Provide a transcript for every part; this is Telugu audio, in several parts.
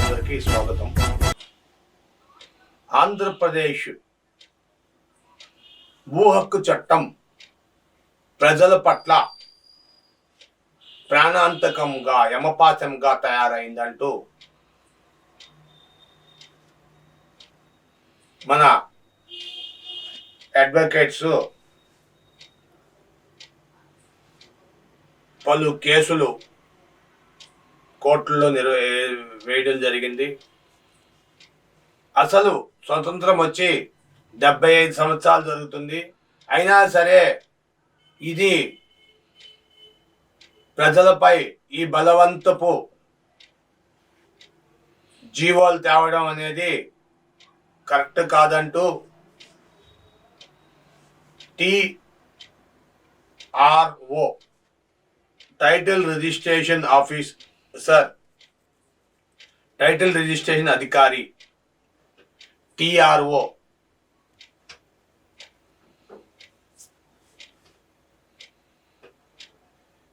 అందరికీ స్వాగతం. ఆంధ్రప్రదేశ్ భూ హక్కు చట్టం ప్రజల పట్ల ప్రాణాంతకంగా యమపాతంగా తయారైందంటూ మన అడ్వకేట్స్ పలు కేసులు కోర్టుల్లో నిర్వ వేయడం జరిగింది. అసలు స్వతంత్రం వచ్చి డెబ్బై ఐదు సంవత్సరాలు జరుగుతుంది. అయినా సరే ఇది ప్రజలపై ఈ బలవంతపు జీవోలు తేవడం అనేది కరెక్ట్ కాదంటూ TRO title registration office sir title registration అధికారి టిఆర్ఓ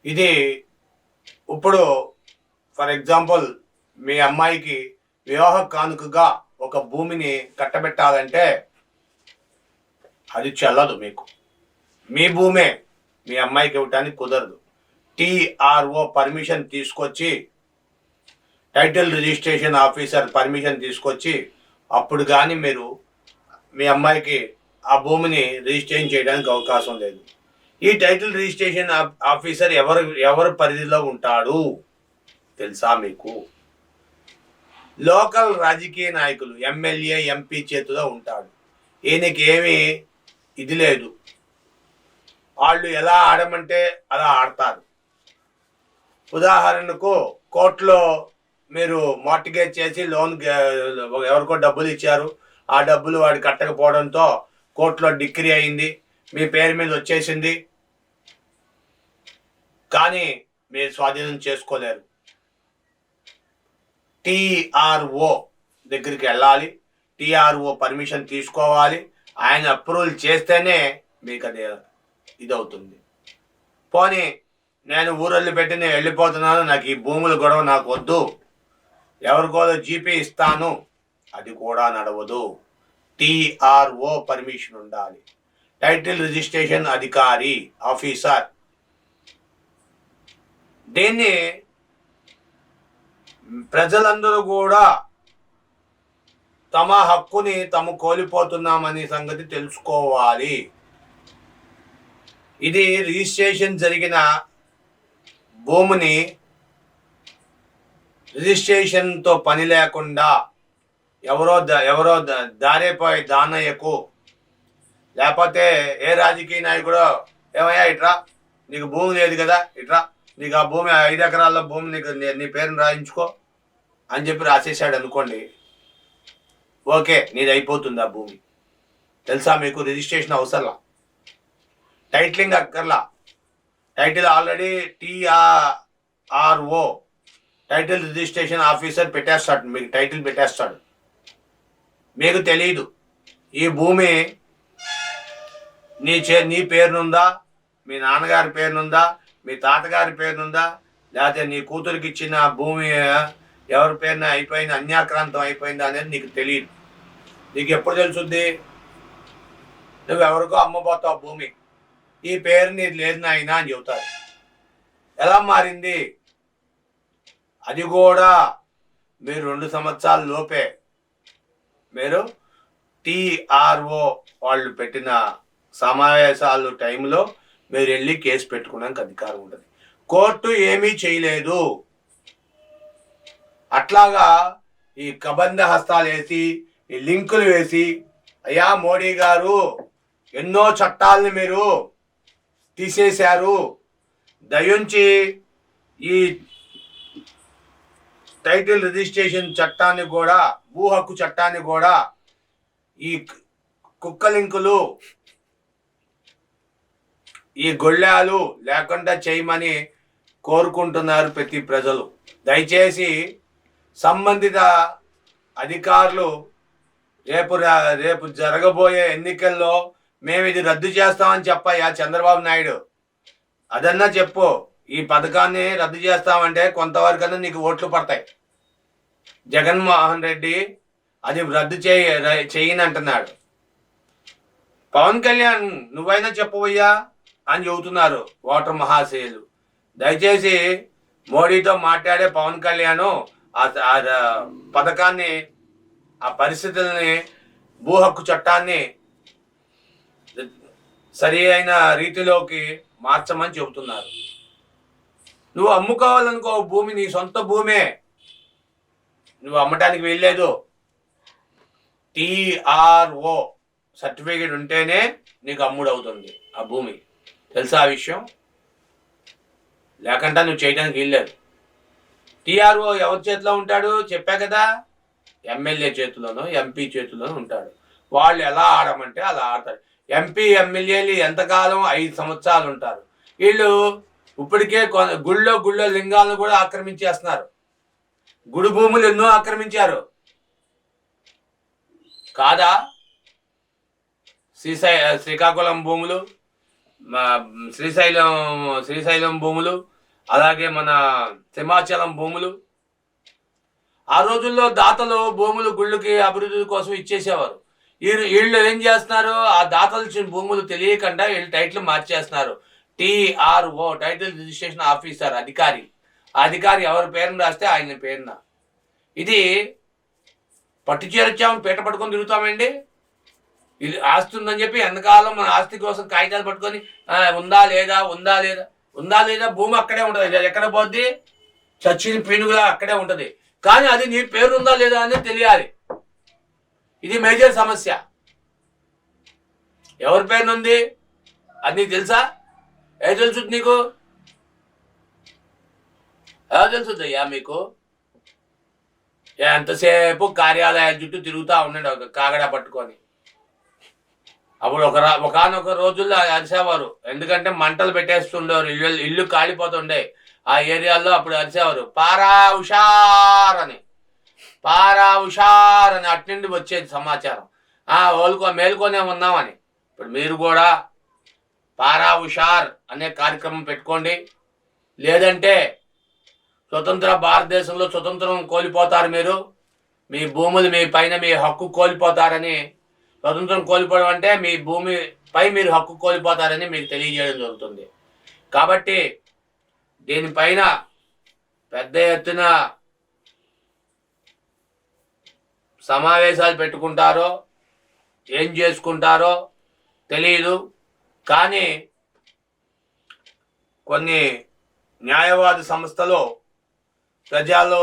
ఇది ఇప్పుడు ఫర్ ఎగ్జాంపుల్ మీ అమ్మాయికి వివాహ కానుకగా ఒక భూమిని కట్టబెట్టాలంటే అది చెల్లదు మీకు. మీ భూమే మీ అమ్మాయికి ఇవ్వటానికి కుదరదు. టీఆర్ఓ పర్మిషన్ తీసుకొచ్చి టైటిల్ రిజిస్ట్రేషన్ ఆఫీసర్ పర్మిషన్ తీసుకొచ్చి అప్పుడు కానీ మీరు మీ అమ్మాయికి ఆ భూమిని రిజిస్ట్రేషన్ చేయడానికి అవకాశం లేదు. ఈ టైటిల్ రిజిస్ట్రేషన్ ఆఫీసర్ ఎవరు ఎవరి పరిధిలో ఉంటాడు? తెలుసా మీకు? లోకల్ రాజకీయ నాయకులు ఎమ్మెల్యే ఎంపీ చేతిలో ఉంటాడు. ఈయనకి ఏమీ ఇది లేదు. వాళ్ళు ఎలా ఆడమంటే అలా ఆడతారు. ఉదాహరణకు కోర్టులో మీరు మార్టిగేజ్ చేసి లోన్ ఎవరికో డబ్బులు ఇచ్చారు. ఆ డబ్బులు వాడు కట్టకపోవడంతో కోర్టులో డిగ్రీ అయింది. మీ పేరు మీద వచ్చేసింది. కానీ మీరు స్వాధీనం చేసుకోలేరు. టిఆర్ఓ దగ్గరికి వెళ్ళాలి. టిఆర్ఓ పర్మిషన్ తీసుకోవాలి. ఆయన అప్రూవల్ చేస్తేనే మీకు అది ఇదవుతుంది. పోనీ నేను ఊరల్లి పెట్టి నేను వెళ్ళిపోతున్నాను నాకు ఈ భూముల గొడవ నాకు వద్దు. ఎవరికోదో జీపీ ఇస్తాను. అది కూడా నడవదు. టీఆర్ఓ పర్మిషన్ ఉండాలి. టైటిల్ రిజిస్ట్రేషన్ అధికారి ఆఫీసర్. దీన్ని ప్రజలందరూ కూడా తమ హక్కుని తాము కోల్పోతున్నామనే సంగతి తెలుసుకోవాలి. ఇది రిజిస్ట్రేషన్ జరిగిన భూమిని రిజిస్ట్రేషన్తో పని లేకుండా ఎవరో ఎవరో ద- దానయ్యకు లేకపోతే ఏ రాజకీయ నాయకుడో ఏమయ్యా ఇట్రా? నీకు భూమి లేదు కదా ఇట్రా? నీకు ఆ భూమి ఐదు ఎకరాల భూమి నీకు నీ- పేరుని రాయించుకో అని చెప్పి రాసేసాడు అనుకోండి. ఓకే నీది అయిపోతుంది ఆ భూమి. తెలుసా మీకు రిజిస్ట్రేషన్ అవసరం టైటిలింగ్ అక్కర్లా. Title already TRO title registration officer పెట్టేస్తాడు మీకు టైటిల్ పెట్టేస్తాడు. మీకు తెలియదు ఈ భూమి నీ చే నీ పేరునుందా మీ నాన్నగారి పేరునుందా మీ తాతగారి పేరునుందా లేకపోతే నీ కూతురికి ఇచ్చిన భూమి ఎవరి పేరున అయిపోయింది అన్యాక్రాంతం అయిపోయిందా అనేది నీకు తెలియదు నీకు ఎప్పుడు తెలుసుద్ది? నువ్వు ఎవరికో అమ్మబోతావు భూమి. ఈ పేరు నీది లేదు నాయనా అని చెబుతారు. ఎలా మారింది? అది కూడా మీరు రెండు సంవత్సరాల లోపే. మీరు టీఆర్ఓ వాళ్ళు పెట్టిన సమావేశాలు టైంలో మీరు వెళ్ళి కేసు పెట్టుకోవడానికి అధికారం ఉంటుంది. కోర్టు ఏమీ చేయలేదు. అట్లాగా ఈ కబంధ హస్తాలు వేసి ఈ లింకులు వేసి అయ్యా మోడీ గారు ఎన్నో చట్టాలని మీరు తీసేశారు. దయుంచి ఈ టైటిల్ రిజిస్ట్రేషన్ చట్టాన్ని కూడా భూ హక్కు చట్టాన్ని కూడా ఈ కుక్కలింకులు ఈ గొళ్ళాలు లేకుండా చేయమని కోరుకుంటున్నారు ప్రతి ప్రజలు. దయచేసి సంబంధిత అధికారులు రేపు రా- రేపు జరగబోయే ఎన్నికల్లో మేము ఇది రద్దు చేస్తామని చెప్పయ్యా చంద్రబాబు నాయుడు. అదన్నా చెప్పు ఈ పథకాన్ని రద్దు చేస్తామంటే కొంతవరకన్నా నీకు ఓట్లు పడతాయి. జగన్మోహన్ రెడ్డి అది రద్దు చేయ చేయనంటున్నాడు పవన్ కళ్యాణ్ నువ్వైనా చెప్పవయ్యా అని చెబుతున్నారు ఓటర్ మహాశయులు. దయచేసి మోడీతో మాట్లాడే పవన్ కళ్యాణ్ ఆ- ఆ పథకాన్ని ఆ పరిస్థితుల్ని భూ హక్కు చట్టాన్ని సరి అయిన రీతిలోకి మార్చమని చెబుతున్నారు. నువ్వు అమ్ముకోవాలనుకో భూమి నీ సొంత భూమే. నువ్వు అమ్మటానికి వెళ్ళలేదు. టిఆర్ఓ సర్టిఫికేట్ ఉంటేనే నీకు అమ్ముడు అవుతుంది ఆ భూమి. తెలుసా ఆ విషయం? లేకుండా నువ్వు చేయడానికి వెళ్ళలేదు టిఆర్ఓ ఎవరి చేతిలో ఉంటాడు? చెప్పా కదా. ఎమ్మెల్యే చేతిలోనో ఎంపీ చేతిలోనో ఉంటాడు. వాళ్ళు ఎలా ఆడమంటే అలా ఆడతారు. ఎంపీ ఎమ్మెల్యేలు ఎంతకాలం ఐదు సంవత్సరాలు ఉంటారు వీళ్ళు ఇప్పటికే గుళ్ళో గుళ్ళో లింగాలను కూడా ఆక్రమించేస్తున్నారు. గుడి భూములు ఎన్నో ఆక్రమించారు. కాదా? శ్రీశై శ్రీకాకుళం భూములు శ్రీశైలం శ్రీశైలం భూములు అలాగే మన సింహాచలం భూములు. ఆ రోజుల్లో దాతలు భూములు గుళ్ళకి అభివృద్ధి కోసం ఇచ్చేసేవారు. వీళ్ళు వీళ్ళు ఏం చేస్తున్నారు? ఆ దాతలు ఇచ్చిన భూములు తెలియకుండా వీళ్ళు టైటిల్ మార్చేస్తున్నారు. టిఆర్ఓ టైటిల్ రిజిస్ట్రేషన్ ఆఫీసర్ అధికారి. ఆ అధికారి ఎవరి పేరును రాస్తే ఆయన పేరున. ఇది పట్టు చేరొచ్చాము పీట పట్టుకొని తిరుగుతామండి. ఇది ఆస్తి ఉందని చెప్పి ఎంతకాలం మన ఆస్తి కోసం కాగితాలు పట్టుకొని ఉందా లేదా ఉందా లేదా ఉందా లేదా భూమి అక్కడే ఉంటుంది. ఎక్కడ పోద్ది? చచ్చిన పీనుగులా అక్కడే ఉంటుంది. కానీ అది నీ పేరు ఉందా లేదా అనేది తెలియాలి. ఇది మేజర్ సమస్య. ఎవరి పేరున ఉంది అది నీకు తెలుసా? ఏ తెలుసు నీకు? ఎలా తెలుసుద్ది అయ్యా మీకు? ఎంతసేపు కార్యాలయాల చుట్టూ తిరుగుతూ ఉండండి ఒక కాగడ పట్టుకొని. అప్పుడు ఒక ఒకనొక రోజుల్లో అరిసేవారు. ఎందుకంటే మంటలు పెట్టేస్తుండేవారు ఇల్లు ఇల్లు కాలిపోతుండే. ఆ ఏరియాలో అప్పుడు అరిసేవారు. పారా ఉషార్ అని. పారా ఉషార్ అని అట్నుండి వచ్చేది సమాచారం. ఆ ఓలుకో మేలుకొనే ఉన్నామని. ఇప్పుడు మీరు కూడా పారా ఉషార్ అనే కార్యక్రమం పెట్టుకోండి. లేదంటే స్వతంత్ర భారతదేశంలో స్వతంత్రం కోల్పోతారు మీరు. మీ భూములు మీ పైన మీ హక్కు కోల్పోతారని. స్వతంత్రం కోల్పోవడం అంటే మీ భూమి పై మీరు హక్కు కోల్పోతారని మీకు తెలియజేయడం జరుగుతుంది. కాబట్టి దీనిపైన పెద్ద ఎత్తున సమావేశాలు పెట్టుకుంటారో ఏం చేసుకుంటారో తెలియదు కానీ కొన్ని న్యాయవాద సంస్థలు ప్రజలు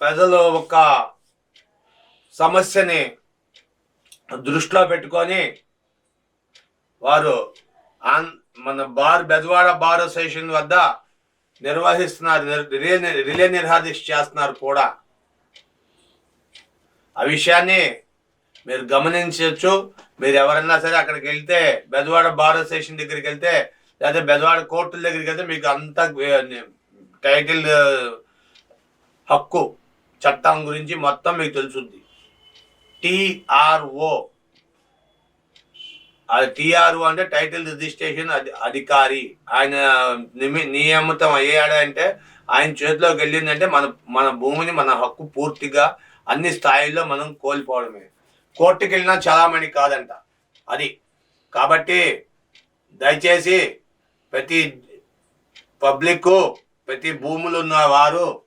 ప్రజలు ఒక సమస్యని దృష్టిలో పెట్టుకొని వారు ఆన్ మన బార్ బెజవాడ బార్ అసోసియేషన్ వద్ద నిర్వహిస్తున్నారు రిలే రిలే నిర్హాదీక్ష చేస్తున్నారు కూడా ఆ విషయాన్ని మీరు గమనించవచ్చు. మీరు ఎవరన్నా సరే అక్కడికి వెళ్తే బెదవాడ బార్ అసోసియేషన్ దగ్గరికి వెళ్తే లేదా బెదవాడ కోర్టుల దగ్గరికి వెళ్తే మీకు అంత టైటిల్ హక్కు చట్టం గురించి మొత్తం మీకు తెలుసుద్ది. టిఆర్ఓ అది టిఆర్ఓ అంటే టైటిల్ రిజిస్ట్రేషన్ అధి అధికారి. ఆయన నిమి నియమితం అయ్యాడంటే ఆయన చేతిలోకి వెళ్ళిందంటే మన మన భూమిని మన హక్కు పూర్తిగా అన్ని స్థాయిల్లో మనం కోల్పోవడమే. కోర్టుకి వెళ్ళినా చలామణి కాదంట. అది. కాబట్టి దయచేసి ప్రతి పబ్లిక్ ప్రతి భూములు ఉన్న వారు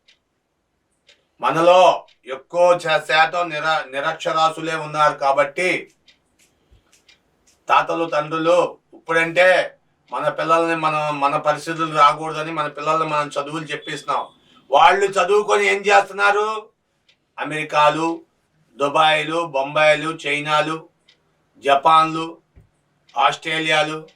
మనలో ఎక్కువ శాతం నిర నిరక్షరాసులే ఉన్నారు కాబట్టి తాతలు తండ్రులు ఇప్పుడంటే మన పిల్లల్ని మనం మన పరిస్థితులు రాకూడదని మన పిల్లల్ని మనం చదువులు చెప్పిస్తున్నాం. వాళ్ళు చదువుకొని ఏం చేస్తున్నారు? అమెరికాలు దుబాయ్లు బొంబాయిలు చైనాలు జపాన్లు ఆస్ట్రేలియాలు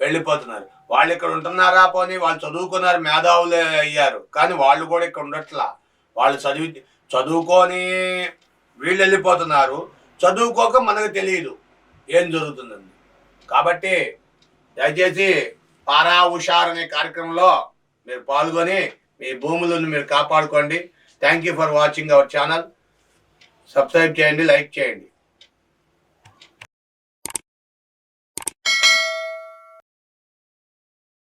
వెళ్ళిపోతున్నారు. వాళ్ళు ఇక్కడ ఉంటున్నారా పోనీ? వాళ్ళు చదువుకున్నారు మేధావులు అయ్యారు. కానీ వాళ్ళు కూడా ఇక్కడ ఉండట్లా. వాళ్ళు చదివి చదువుకొని వీళ్ళు వెళ్ళిపోతున్నారు. చదువుకోక మనకు తెలియదు ఏం జరుగుతుందని కాబట్టి దయచేసి పారా హుషార్ అనే కార్యక్రమంలో మీరు పాల్గొని మీ భూములను మీరు కాపాడుకోండి. Thank you for watching our channel subscribe చేయండి లైక్ చేయండి.